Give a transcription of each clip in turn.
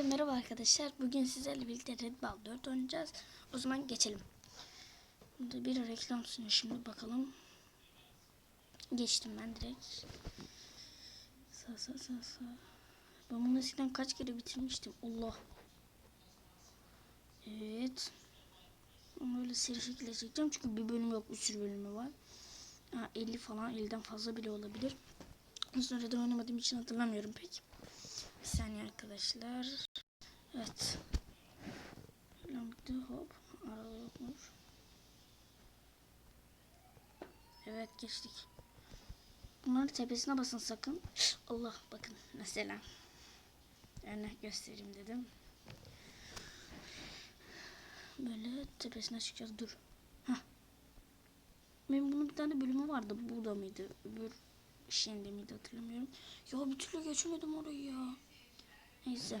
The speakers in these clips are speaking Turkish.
Hepinize merhaba arkadaşlar. Bugün sizlerle birlikte Red Ball 4 oynayacağız. O zaman geçelim. Burada bir reklam sunuyor şimdi bakalım. Geçtim ben direkt. Sağ sağ sağ sağ. Ben bunu eskiden kaç kere bitirmiştim. Allah. Evet. Onu öyle seri şekilde çekeceğim. Çünkü bir bölüm yok. Bir sürü bölümü var. Ha, 50 falan 50'den fazla bile olabilir. Sonra da oynamadığım için hatırlamıyorum pek. Bir saniye arkadaşlar. Evet. Bitti hop. Arada yokmuş. Evet geçtik. Bunların tepesine basın sakın. Allah bakın mesela. Örnek göstereyim dedim. Böyle tepesine çıkacağız. Dur. Hah. Benim bunun bir tane bölümü vardı. Bu da mıydı? Öbür şeyinde miydi hatırlamıyorum. Ya bir türlü geçemedim orayı ya. Neyse.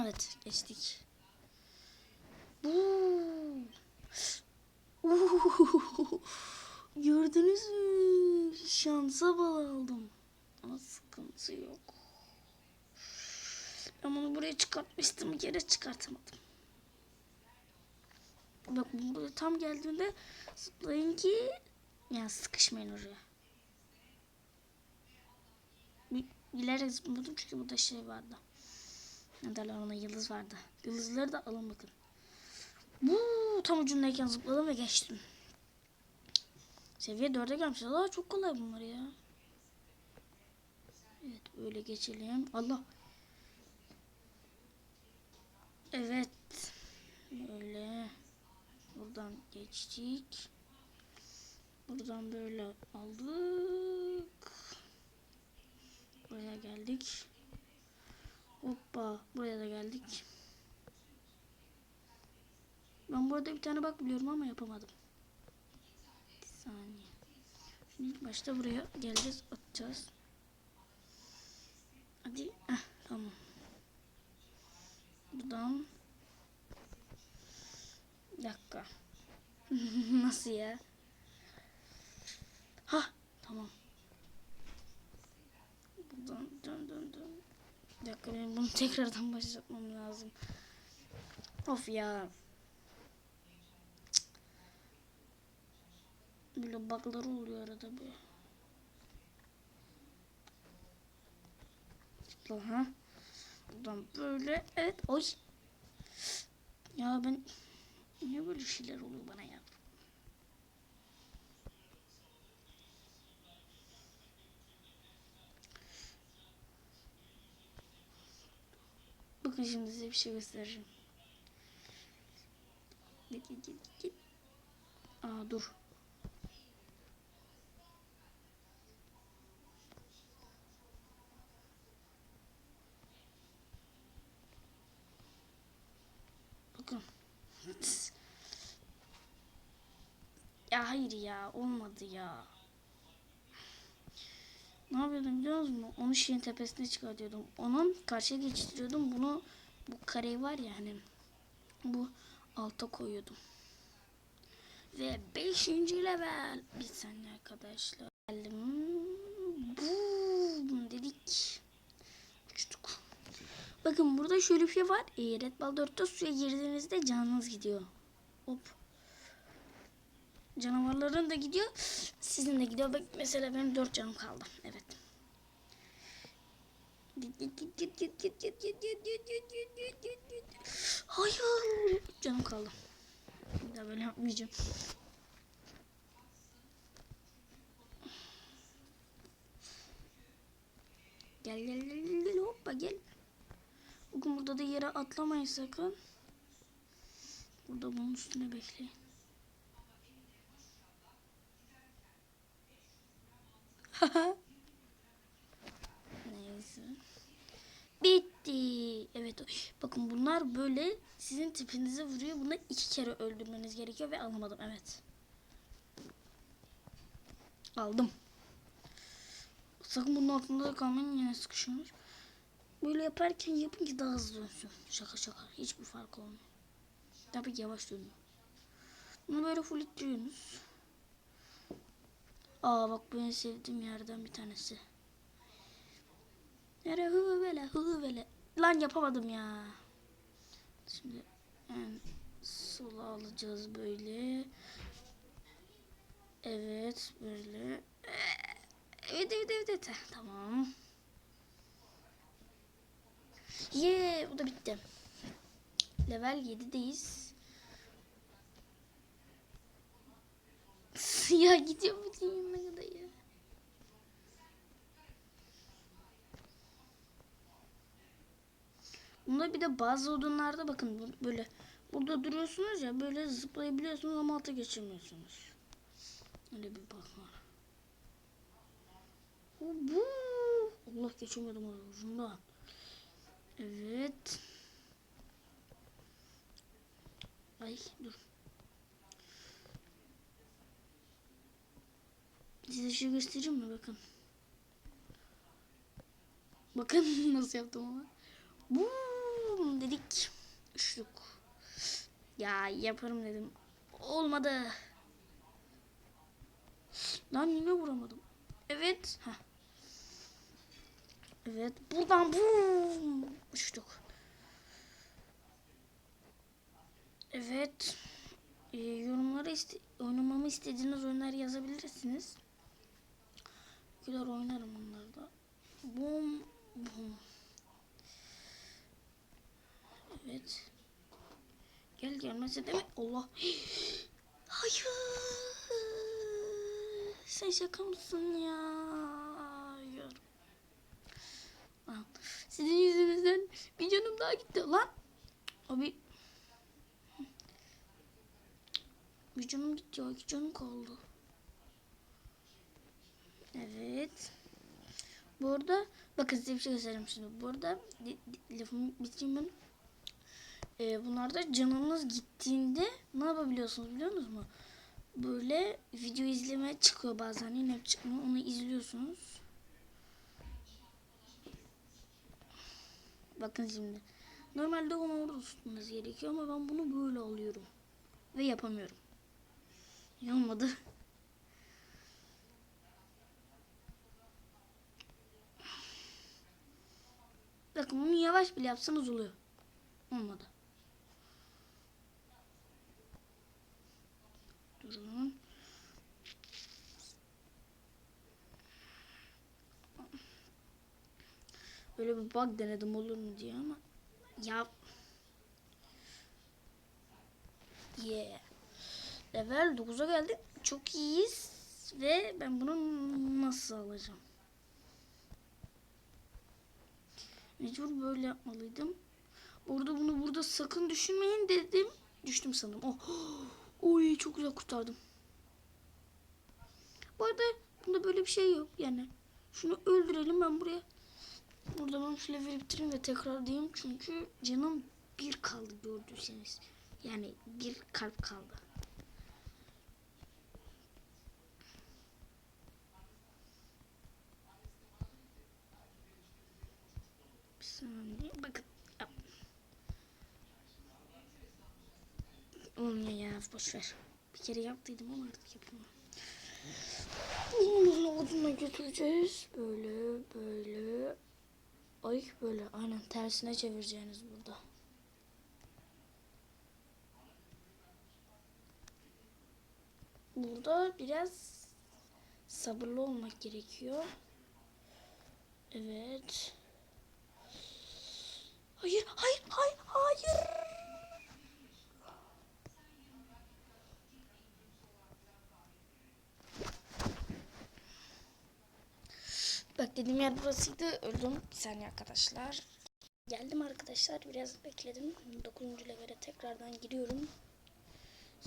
Evet geçtik. Uuu. Gördünüz mü? Şansa bal aldım. Ama sıkıntı yok. Ben bunu buraya çıkartmıştım. Yere çıkartamadım. Bak burada tam geldiğinde zıplayın ki yani sıkışmayın oraya. Bilerek zıpladım çünkü burada şey vardı. Ne derler ona yıldız vardı. Yıldızları da alın bakın. Bu tam ucundayken zıpladım ve geçtim. Seviye 4'e gelmişiz. Aa çok kolay bunlar ya. Evet böyle geçelim. Allah. Evet. Böyle. Buradan geçtik. Buradan böyle aldık. Buraya geldik. Hoppa buraya da geldik. Ben burada bir tane bak biliyorum ama yapamadım. Bir saniye. Şimdi ilk başta buraya geleceğiz atacağız. Hadi. Heh, tamam. Buradan. Bir dakika. Nasıl ya? Ha tamam. Buradan dön dön dön. Bir dakika bunu tekrardan başlatmam lazım. Of ya. Böyle bug'ları oluyor arada bir. Zıpla ha. Buradan böyle. Evet. Oy. Ya ben niye böyle şeyler oluyor bana ya? Bakın şimdi size bir şey göstereceğim. Git git git git. Aa dur. Bakın. Ya hayır ya olmadı ya. Ne yapıyordum biliyor musun? Onu şeyin tepesine çıkartıyordum. Onun karşıya geçiriyordum. Bunu bu kareyi var ya hani bu alta koyuyordum. Ve 5. level. Bir saniye arkadaşlar. Geldim. Boom dedik. Uçtuk. Bakın burada şöyle bir şey var. E, Red Ball 4'te suya girdiğinizde canınız gidiyor. Hop. Canavarların da gidiyor. Sizin de gidiyor. Bak mesela benim 4 canım kaldı. Evet. Git git git git git git git git git git git. Hayır. Canım kaldı. Bir daha böyle yapmayacağım. Gel gel gel gel gel hoppa gel. Bugün burada da yere atlamayın sakın. Burada bunun üstüne bekleyin. Neyse. Bitti. Evet. Bakın bunlar böyle sizin tipinize vuruyor. Bunları iki kere öldürmeniz gerekiyor ve alamadım. Evet. Aldım. Sakın bunun altında da kalmayın yine sıkışıyorsunuz. Böyle yaparken yapın ki daha hızlı dönsün. Şaka şaka. Hiçbir fark olmuyor. Tabii ki yavaş dönüyor. Bunu böyle full ittiriyorsunuz. Aa bak bu en sevdiğim yerden bir tanesi. Nere hı vele hı vele. Lan yapamadım ya. Şimdi en sola alacağız böyle. Evet böyle. Evet evet evet evet. Tamam. Ye bu da bitti. Level 7'deyiz. ya gidiyor bütün yanına kadar ya. Bunda bir de bazı odunlarda bakın böyle burada duruyorsunuz ya böyle zıplayabiliyorsunuz ama alta geçemiyorsunuz. Öyle bir bak var. Bu. Allah geçemedim orada ucundan. Evet. Ay dur. Size şu göstereyim mi bakın. Bakın nasıl yaptım ama. Boom dedik. Üçlük. Ya yaparım dedim. Olmadı. Lan yine vuramadım. Evet. Heh. Evet. Buradan boom. Uçtuk. Evet. Ee, yorumlara iste oynamamı istediğiniz oyunlar yazabilirsiniz. Kadar oynarım onlarda. Boom. Boom. Evet. Gel gelmese değil mi? Allah. Hayır. Sen şaka mısın ya? Hayır. Sizin yüzünüzden bir canım daha gitti lan. Abi. Bir canım gitti ya. iki canım kaldı. Evet. Burada bakın size bir şey göstereyim şimdi. Burada lafımı bitireyim ben. Ee, bunlarda canınız gittiğinde ne yapabiliyorsunuz biliyor musunuz? Böyle video izleme çıkıyor bazen yine çıkmıyor. Onu izliyorsunuz. Bakın şimdi. Normalde onu orada tutmanız gerekiyor ama ben bunu böyle alıyorum. Ve yapamıyorum. Olmadı. Bakın bunu yavaş bile yapsanız oluyor. Olmadı. Durun. Böyle bir bug denedim olur mu diye ama ya yeah. Level 9'a geldik. Çok iyiyiz ve ben bunu nasıl alacağım? Mecbur böyle yapmalıydım. Orada bunu burada sakın düşünmeyin dedim. Düştüm sanırım. Oh. Oy çok güzel kurtardım. Bu arada bunda böyle bir şey yok yani. Şunu öldürelim ben buraya. Burada ben leveli bitireyim ve tekrar diyeyim. Çünkü canım bir kaldı gördüyseniz. Yani bir kalp kaldı. Saniye bakın. Olmuyor ya boş ver. Bir kere yaptıydım ama artık yapamam. Bunu odunla götüreceğiz. Böyle böyle. Ay böyle aynen tersine çevireceğiniz burada. Burada biraz sabırlı olmak gerekiyor. Evet. Hayır, hayır, hayır, hayır. Bak yer burasıydı. Öldüm. Bir saniye arkadaşlar. Geldim arkadaşlar. Biraz bekledim. 9. levele tekrardan giriyorum.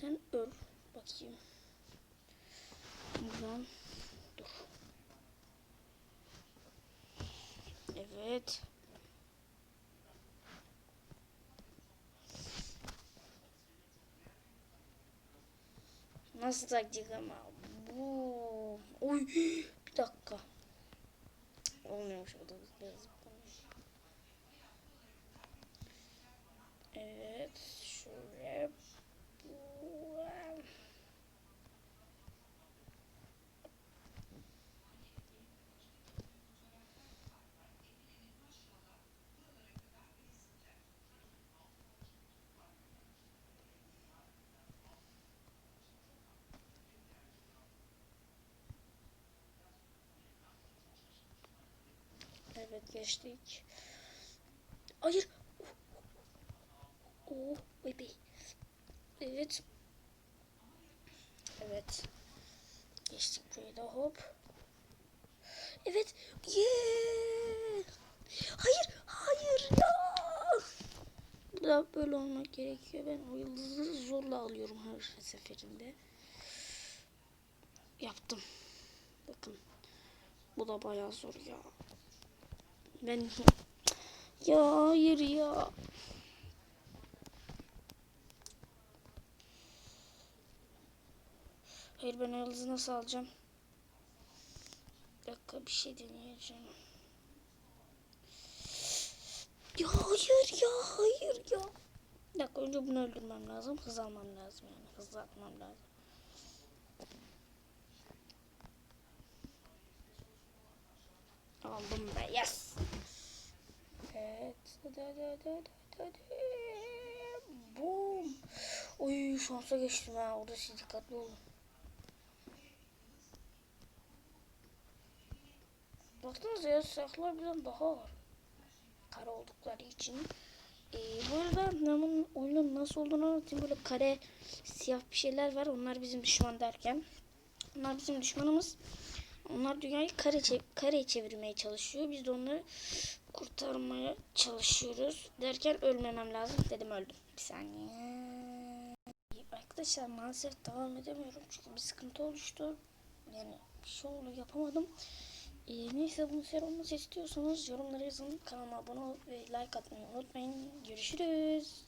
Sen öl. Bakayım. Buradan. Dur. Evet. Bu. Oy. Bir dakika. Olmuyormuş o da biraz zıplamış. Evet. Şöyle. Bu. Evet geçtik. Hayır. Oh bebe. Evet. Evet. Geçtik burayı da hop. Evet. Yeah. Hayır. Hayır ya. Bu da böyle olmak gerekiyor. Ben o yıldızı zorla alıyorum her seferinde. Yaptım. Bakın. Bu da bayağı zor ya. Ben ya hayır ya. Hayır ben yıldızı nasıl alacağım? Bir dakika bir şey deneyeceğim. Ya hayır ya hayır ya. Bir dakika önce bunu öldürmem lazım. Hız almam lazım yani. Hızlı atmam lazım. Aldım be yes. Evet. Hadi hadi hadi hadi hadi. Boom. Oy şansa geçtim ha. Orada siz dikkatli olun. Baksanıza ya silahlar bizden daha ağır. Kare oldukları için. Ee, bu arada bunun oyunun nasıl olduğunu anlatayım. Böyle kare siyah bir şeyler var. Onlar bizim düşman derken. Onlar bizim düşmanımız. Onlar dünyayı kare kareye çevirmeye çalışıyor. Biz de onları kurtarmaya çalışıyoruz. Derken ölmemem lazım. Dedim öldüm. Bir saniye. Arkadaşlar maalesef devam edemiyorum. Çünkü bir sıkıntı oluştu. Yani bir şey oldu yapamadım. Ee, neyse bunu ser olması istiyorsanız yorumlara yazın. Kanalıma abone ol ve like atmayı unutmayın. Görüşürüz.